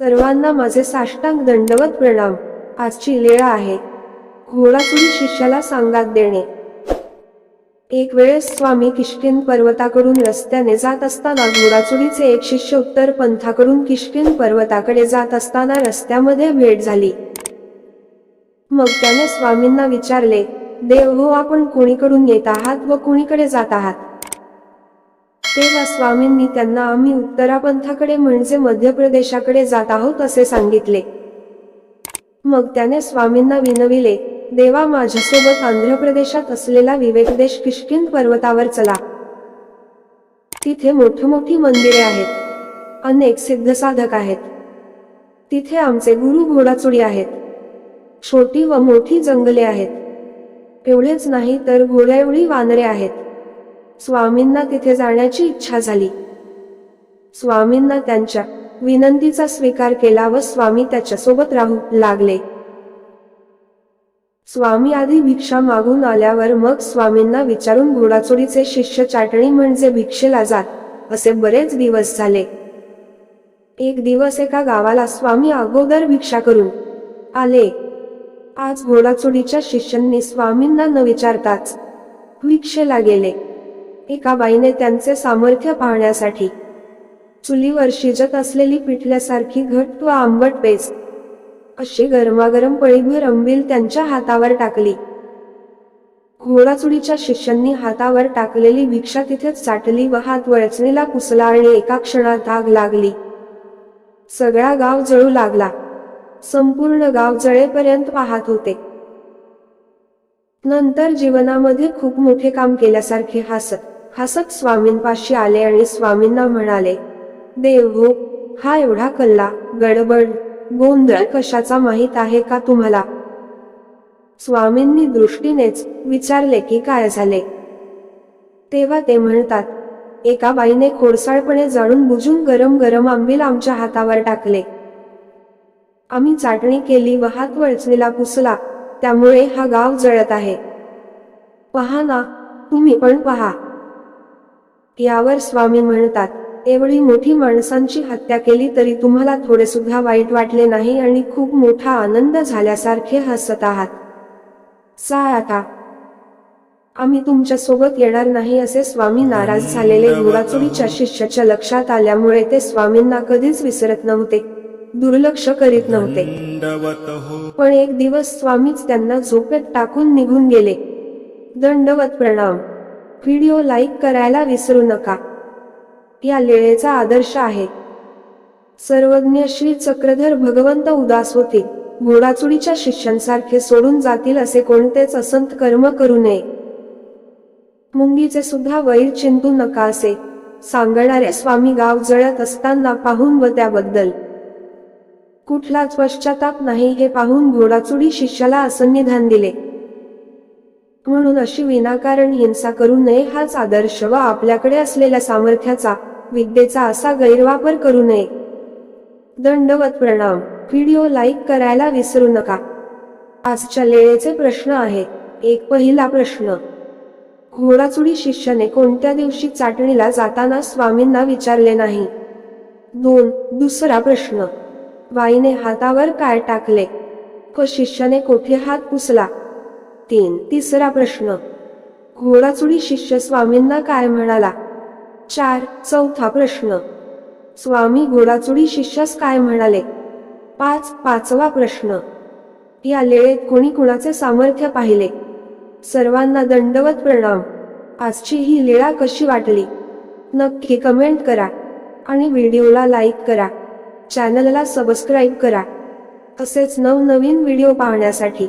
सर्वांना माझे साष्टांग दंडवत प्रणाम. आजची लीळा आहे. घोडाचुरी शिष्याला सांगात देणे. एक वेळेस स्वामी किशकिन पर्वताकडून रस्त्याने जात असताना घोडाचुरीचे एक शिष्य उत्तर पंथाकडून किशकिन पर्वताकडे जात असताना रस्त्यामध्ये भेट झाली. मग त्याने स्वामींना विचारले देव हो आपण कोणीकडून येत आहात व कोणीकडे जात आहात? तेव्हा स्वामींनी त्यांना आम्ही उत्तरापंथाकडे म्हणजे मध्य प्रदेशाकडे जात आहोत असे सांगितले. मग त्याने स्वामींना विनविले देवा माझ्यासोबत आंध्र प्रदेशात असलेला विवेकदेश किशकिंद पर्वतावर चला. तिथे मोठमोठी मोठी मंदिरे आहेत. अनेक सिद्ध साधक आहेत. तिथे आमचे गुरु घोडाचुडी आहेत. छोटी व मोठी जंगले आहेत. एवढेच नाही तर घोड्याएवढी वानरे आहेत. स्वामींना तिथे जाण्याची इच्छा झाली. स्वामींना त्यांच्या विनंतीचा स्वीकार केला व स्वामी त्याच्यासोबत राहू लागले. स्वामी आधी भिक्षा मागून आल्यावर मग स्वामींना विचारून घोडाचोडीचे शिष्य चाटणी म्हणजे भिक्षेला जात असे बरेच दिवस झाले. एक दिवस एका गावाला स्वामी अगोदर भिक्षा करून आले. आज घोडाचोडीच्या शिष्यांनी स्वामींना न विचारताच भिक्षेला गेले. एका बाईने त्यांचे सामर्थ्य पाहण्यासाठी चुलीवर शिजत असलेली पिठल्यासारखी घट व आंबट पेज अशी गरमागरम पळीभर अंबील त्यांच्या हातावर टाकली. घोडाचुडीच्या शिष्यांनी हातावर टाकलेली भिक्षा तिथेच चाटली व हात वळचणीला कुसला आणि एका क्षणात आग लागली. सगळा गाव जळू लागला. संपूर्ण गाव जळेपर्यंत पाहत होते. नंतर जीवनामध्ये खूप मोठे काम केल्यासारखे हसत हसत स्वामींपाशी आले आणि स्वामींना म्हणाले देव हो हा एवढा कल्ला गडबड गोंधळ कशाचा माहीत आहे का तुम्हाला? स्वामींनी दृष्टीनेच विचारले की काय झाले. तेव्हा ते म्हणतात एका बाईने खोडसाळपणे जाणून बुजून गरम गरम आंबील आमच्या हातावर टाकले. आम्ही चाटणी केली व हात वळचणीला पुसला त्यामुळे हा गाव जळत आहे. पहा ना तुम्ही पण पहा. यावर स्वामी म्हणतात एवढी मोठी माणसांची हत्या केली तरी तुम्हाला थोडे सुद्धा वाईट वाटले नाही आणि खूप मोठा आनंद झाल्यासारखे हसत आहात. सा आता. आम्ही तुमच्यासोबत येणार नाही असे स्वामी नाराज झालेले घोडाचोरीच्या शिष्याच्या लक्षात आल्यामुळे ते स्वामींना कधीच विसरत नव्हते. दुर्लक्ष करीत नव्हते. हो. पण एक दिवस स्वामीच त्यांना झोपेत टाकून निघून गेले. दंडवत प्रणाम. व्हिडिओ लाईक करायला विसरू नका. या लेळेचा आदर्श आहे. सर्वज्ञ श्री चक्रधर भगवंत उदास होते. घोडाचुडीच्या शिष्यांसारखे सोडून जातील असे कोणतेच असंत कर्म करू नये. मुंगीचे सुद्धा वैर चिंतू नका असे सांगणारे स्वामी गाव जळत असताना पाहून व त्याबद्दल. कुठलाच पश्चाताप नाही हे पाहून घोडाचुडी शिष्याला असन्निधान दिले. म्हणून अशी विनाकारण हिंसा करू नये हाच आदर्श व आपल्याकडे असलेल्या सामर्थ्याचा विद्येचा असा गैरवापर करू नये. दंडवत प्रणाम. व्हिडिओ लाईक करायला विसरू नका. आजच्या लेळेचे प्रश्न आहे. एक पहिला प्रश्न. घोडाचुडी शिष्याने कोणत्या दिवशी चाटणीला जाताना स्वामींना विचारले नाही? दोन. दुसरा प्रश्न. बाईने हातावर काय टाकले? क शिष्याने कोठे हात पुसला? तीन तिसरा प्रश्न. घोडाचुडी शिष्य स्वामींना काय म्हणाला? चार चौथा प्रश्न. स्वामी घोडाचुडी शिष्यास काय म्हणाले? पाच पाचवा प्रश्न. या लेळेत कोणी कुणाचे सामर्थ्य पाहिले? सर्वांना दंडवत प्रणाम. आजची ही लीळा कशी वाटली? नक्की कमेंट करा आणि व्हिडिओला लाईक करा. चॅनलला सबस्क्राईब करा. तसेच नवनवीन व्हिडिओ पाहण्यासाठी